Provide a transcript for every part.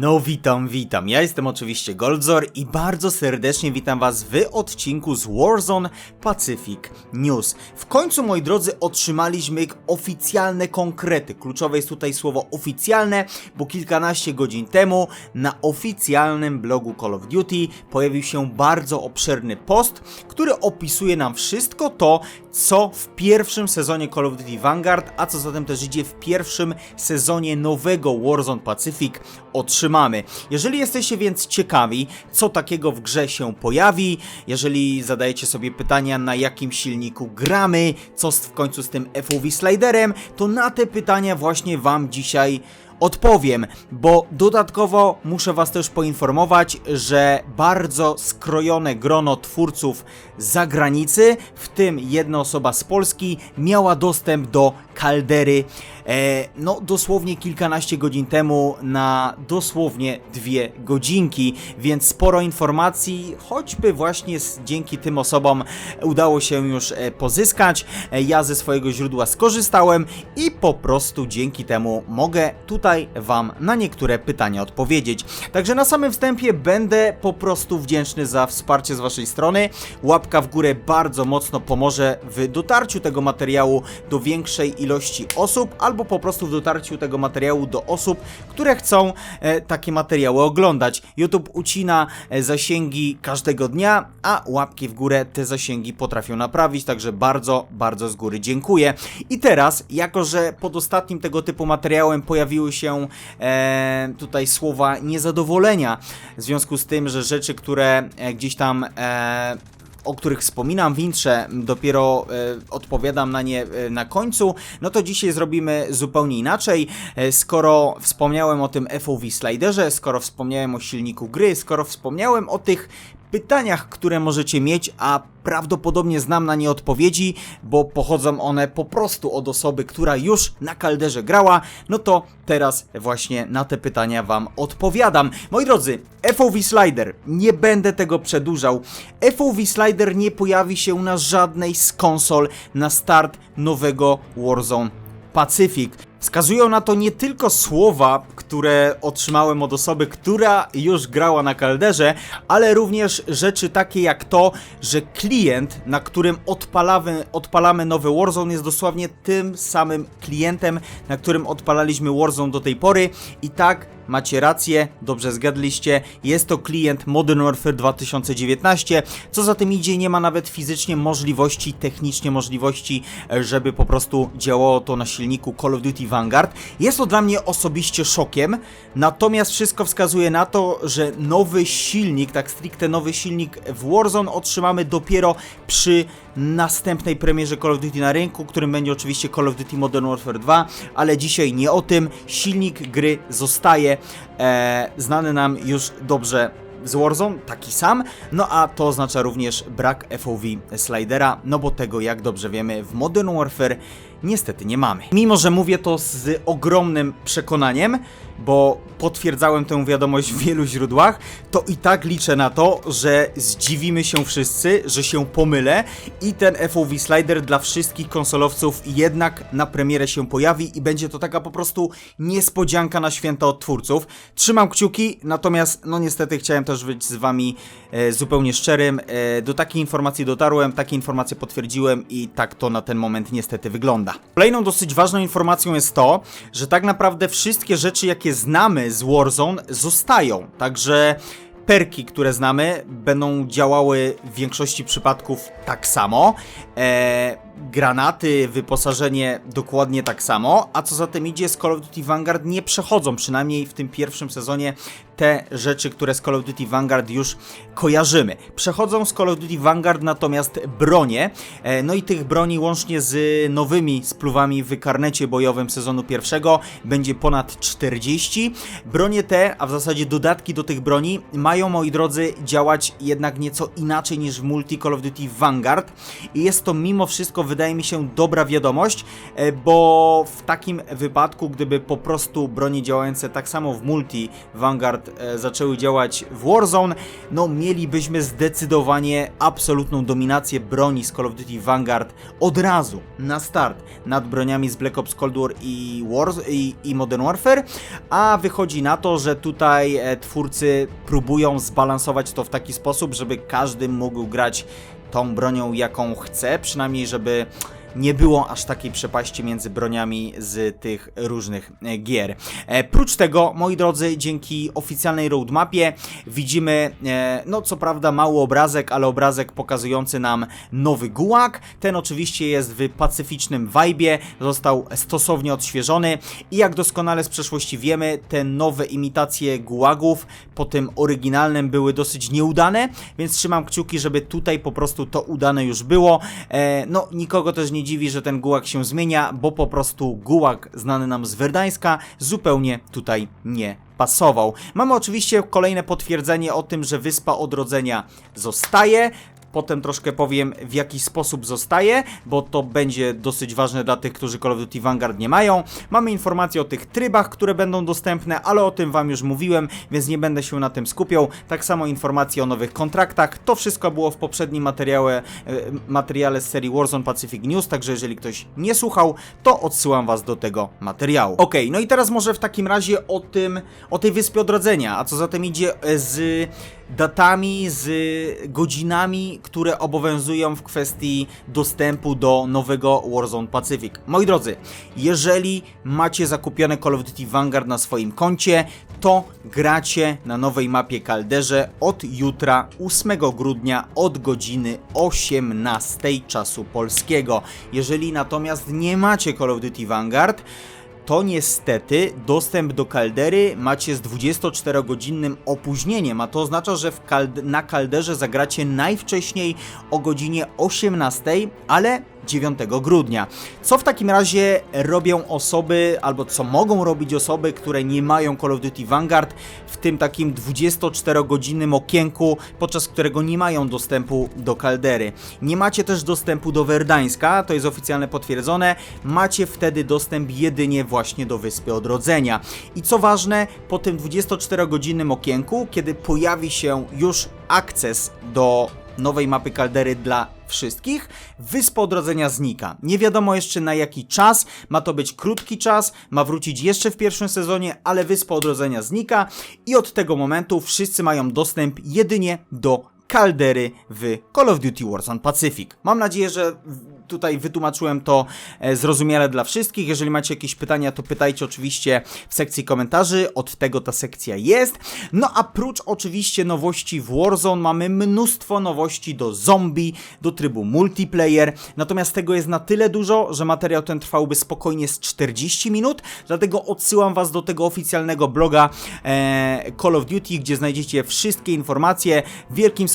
No witam, witam. Ja jestem oczywiście Goldzor i bardzo serdecznie witam was w odcinku z Warzone Pacific News. W końcu, moi drodzy, otrzymaliśmy oficjalne konkrety. Kluczowe jest tutaj słowo oficjalne, bo kilkanaście godzin temu na oficjalnym blogu Call of Duty pojawił się bardzo obszerny post, który opisuje nam wszystko to, co w pierwszym sezonie Call of Duty Vanguard, a co zatem też idzie w pierwszym sezonie nowego Warzone Pacific Jeżeli jesteście więc ciekawi, co takiego w grze się pojawi, jeżeli zadajecie sobie pytania, na jakim silniku gramy, co w końcu z tym FOV sliderem, to na te pytania właśnie Wam dzisiaj odpowiem, bo dodatkowo muszę Was też poinformować, że bardzo skrojone grono twórców z zagranicy, w tym jedna osoba z Polski, miała dostęp do kaldery. E, no, dosłownie kilkanaście godzin temu na dosłownie dwie godzinki, więc sporo informacji, choćby właśnie z, dzięki tym osobom udało się już e, pozyskać. E, ja ze swojego źródła skorzystałem i po prostu dzięki temu mogę tutaj Wam na niektóre pytania odpowiedzieć. Także na samym wstępie będę po prostu wdzięczny za wsparcie z Waszej strony. Łapka w górę bardzo mocno pomoże w dotarciu tego materiału do większej ilości osób, albo po prostu w dotarciu tego materiału do osób, które chcą e, takie materiały oglądać. YouTube ucina e, zasięgi każdego dnia, a łapki w górę te zasięgi potrafią naprawić, także bardzo, bardzo z góry dziękuję. I teraz, jako że pod ostatnim tego typu materiałem pojawiły się e, tutaj słowa niezadowolenia w związku z tym, że rzeczy, które e, gdzieś tam e, o których wspominam w intrze, dopiero e, odpowiadam na nie e, na końcu, no to dzisiaj zrobimy zupełnie inaczej. E, skoro wspomniałem o tym FOV sliderze, skoro wspomniałem o silniku gry, skoro wspomniałem o tych pytaniach, które możecie mieć, a prawdopodobnie znam na nie odpowiedzi, bo pochodzą one po prostu od osoby, która już na kalderze grała, no to teraz właśnie na te pytania Wam odpowiadam. Moi drodzy, FOV Slider, nie będę tego przedłużał. FOV Slider nie pojawi się na żadnej z konsol na start nowego Warzone Pacific. Wskazują na to nie tylko słowa, które otrzymałem od osoby, która już grała na kalderze, ale również rzeczy takie jak to, że klient, na którym odpalamy, odpalamy nowy Warzone, jest dosłownie tym samym klientem, na którym odpalaliśmy Warzone do tej pory. I tak, macie rację, dobrze zgadliście, jest to klient Modern Warfare 2019. Co za tym idzie, nie ma nawet fizycznie możliwości, technicznie możliwości, e, żeby po prostu działało to na silniku Call of Duty Vanguard. Jest to dla mnie osobiście szokiem, natomiast wszystko wskazuje na to, że nowy silnik, tak stricte nowy silnik w Warzone otrzymamy dopiero przy następnej premierze Call of Duty na rynku, którym będzie oczywiście Call of Duty Modern Warfare 2, ale dzisiaj nie o tym. Silnik gry zostaje e, znany nam już dobrze z Warzone, taki sam, no a to oznacza również brak FOV slidera, no bo tego jak dobrze wiemy w Modern Warfare niestety nie mamy. Mimo, że mówię to z ogromnym przekonaniem, bo potwierdzałem tę wiadomość w wielu źródłach, to i tak liczę na to, że zdziwimy się wszyscy, że się pomylę i ten FOV slider dla wszystkich konsolowców jednak na premierę się pojawi i będzie to taka po prostu niespodzianka na święta od twórców. Trzymam kciuki, natomiast no niestety chciałem też być z wami e, zupełnie szczerym. E, do takiej informacji dotarłem, takie informacje potwierdziłem i tak to na ten moment niestety wygląda. Kolejną dosyć ważną informacją jest to, że tak naprawdę wszystkie rzeczy jakie znamy z Warzone zostają, także perki, które znamy, będą działały w większości przypadków tak samo. E, granaty, wyposażenie dokładnie tak samo. A co za tym idzie, z Call of Duty Vanguard nie przechodzą, przynajmniej w tym pierwszym sezonie, te rzeczy, które z Call of Duty Vanguard już kojarzymy. Przechodzą z Call of Duty Vanguard natomiast bronie. E, no i tych broni łącznie z nowymi spluwami w karnecie bojowym sezonu pierwszego będzie ponad 40. Bronie te, a w zasadzie dodatki do tych broni, mają moi drodzy działać jednak nieco inaczej niż w multi Call of Duty Vanguard i jest to mimo wszystko wydaje mi się dobra wiadomość, e, bo w takim wypadku, gdyby po prostu broni działające tak samo w multi Vanguard e, zaczęły działać w Warzone, no mielibyśmy zdecydowanie absolutną dominację broni z Call of Duty Vanguard od razu, na start, nad broniami z Black Ops Cold War i, Wars i, i Modern Warfare, a wychodzi na to, że tutaj e, twórcy próbują zbalansować to w taki sposób, żeby każdy mógł grać tą bronią, jaką chce, przynajmniej żeby nie było aż takiej przepaści między broniami z tych różnych e, gier. E, prócz tego, moi drodzy, dzięki oficjalnej roadmapie widzimy, e, no co prawda mały obrazek, ale obrazek pokazujący nam nowy gułak. Ten oczywiście jest w pacyficznym vibe, został stosownie odświeżony i jak doskonale z przeszłości wiemy, te nowe imitacje gułagów po tym oryginalnym były dosyć nieudane, więc trzymam kciuki, żeby tutaj po prostu to udane już było. No, nikogo też nie dziwi, że ten gułak się zmienia, bo po prostu gułak znany nam z Werdańska zupełnie tutaj nie pasował. Mamy oczywiście kolejne potwierdzenie o tym, że Wyspa Odrodzenia zostaje. Potem troszkę powiem w jaki sposób zostaje, bo to będzie dosyć ważne dla tych, którzy Call of Duty Vanguard nie mają. Mamy informacje o tych trybach, które będą dostępne, ale o tym Wam już mówiłem, więc nie będę się na tym skupiał. Tak samo informacje o nowych kontraktach. To wszystko było w poprzednim materiale, e, materiale z serii Warzone Pacific News, także jeżeli ktoś nie słuchał, to odsyłam Was do tego materiału. Ok, no i teraz może w takim razie o tym, o tej Wyspie Odrodzenia, a co za tym idzie e, z datami, z godzinami, które obowiązują w kwestii dostępu do nowego Warzone Pacific. Moi drodzy, jeżeli macie zakupione Call of Duty Vanguard na swoim koncie, to gracie na nowej mapie Kalderze od jutra 8 grudnia od godziny 18 czasu polskiego. Jeżeli natomiast nie macie Call of Duty Vanguard, to niestety dostęp do kaldery macie z 24-godzinnym opóźnieniem, a to oznacza, że kald na kalderze zagracie najwcześniej o godzinie 18, ale 9 grudnia. Co w takim razie robią osoby, albo co mogą robić osoby, które nie mają Call of Duty Vanguard w tym takim 24-godzinnym okienku, podczas którego nie mają dostępu do kaldery. Nie macie też dostępu do Werdańska, to jest oficjalnie potwierdzone, macie wtedy dostęp jedynie właśnie do Wyspy Odrodzenia. I co ważne, po tym 24-godzinnym okienku, kiedy pojawi się już akces do nowej mapy kaldery dla wszystkich, Wyspa Odrodzenia znika. Nie wiadomo jeszcze na jaki czas, ma to być krótki czas, ma wrócić jeszcze w pierwszym sezonie, ale Wyspa Odrodzenia znika. I od tego momentu wszyscy mają dostęp jedynie do kaldery w Call of Duty Warzone Pacific. Mam nadzieję, że tutaj wytłumaczyłem to e, zrozumiale dla wszystkich. Jeżeli macie jakieś pytania, to pytajcie oczywiście w sekcji komentarzy. Od tego ta sekcja jest. No a prócz oczywiście nowości w Warzone mamy mnóstwo nowości do zombie, do trybu multiplayer. Natomiast tego jest na tyle dużo, że materiał ten trwałby spokojnie z 40 minut. Dlatego odsyłam Was do tego oficjalnego bloga e, Call of Duty, gdzie znajdziecie wszystkie informacje. W wielkim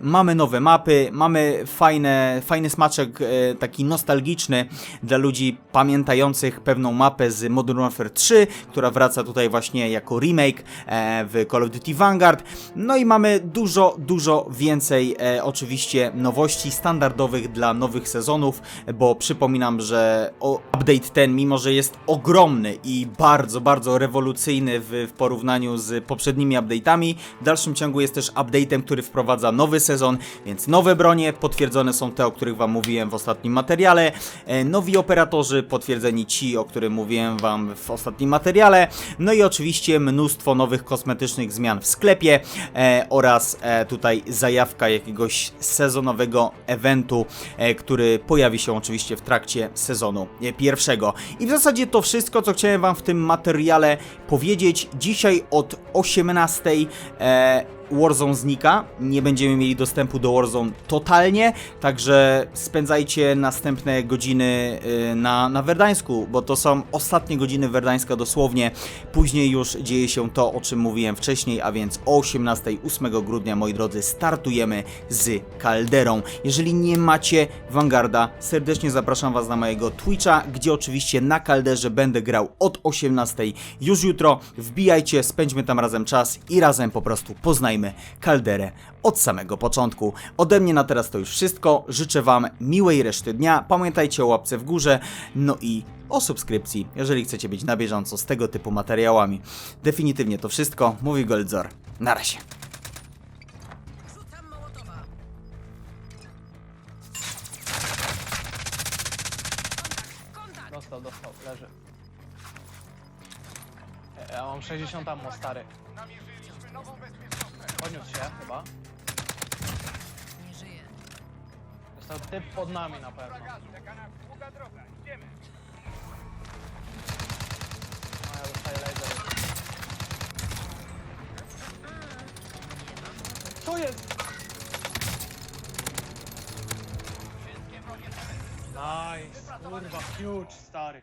mamy nowe mapy, mamy fajne, fajny smaczek e, taki nostalgiczny dla ludzi pamiętających pewną mapę z Modern Warfare 3, która wraca tutaj właśnie jako remake e, w Call of Duty Vanguard. No i mamy dużo, dużo więcej e, oczywiście nowości standardowych dla nowych sezonów, bo przypominam, że update ten, mimo że jest ogromny i bardzo, bardzo rewolucyjny w, w porównaniu z poprzednimi update'ami, w dalszym ciągu jest też update'em, który wprowadza nowy sezon, więc nowe bronie, potwierdzone są te, o których Wam mówiłem w ostatnim materiale, e, nowi operatorzy, potwierdzeni ci, o których mówiłem Wam w ostatnim materiale, no i oczywiście mnóstwo nowych kosmetycznych zmian w sklepie e, oraz e, tutaj zajawka jakiegoś sezonowego eventu, który pojawi się oczywiście w trakcie sezonu pierwszego. I w zasadzie to wszystko, co chciałem Wam w tym materiale powiedzieć. Dzisiaj od 18 e, Warzone znika, nie będziemy mieli dostępu do Warzone totalnie, także spędzajcie następne godziny y, na, na Werdańsku, bo to są ostatnie godziny Werdańska dosłownie. Później już dzieje się to, o czym mówiłem wcześniej, a więc o 18, 8 grudnia, moi drodzy, startujemy z Kalderą. Jeżeli nie macie Vanguarda, serdecznie zapraszam Was na mojego Twitcha, gdzie oczywiście na Kalderze będę grał od 18 już jutro. Wbijajcie, spędźmy tam razem czas i razem po prostu poznajmy kalderę od samego początku. Ode mnie na teraz to już wszystko. Życzę Wam miłej reszty dnia. Pamiętajcie o łapce w górze, no i o subskrypcji, jeżeli chcecie być na bieżąco z tego typu materiałami. Definitywnie to wszystko. Mówi Goldzor. Na razie. Dostał, dostał, leży. Ja mam 60 ammo, stary. Podniósł się chyba. Nie żyje. Dostał typ pod nami na pewno. No ja dostaję laser. Co jest? Nice, kurwa, huge, stary.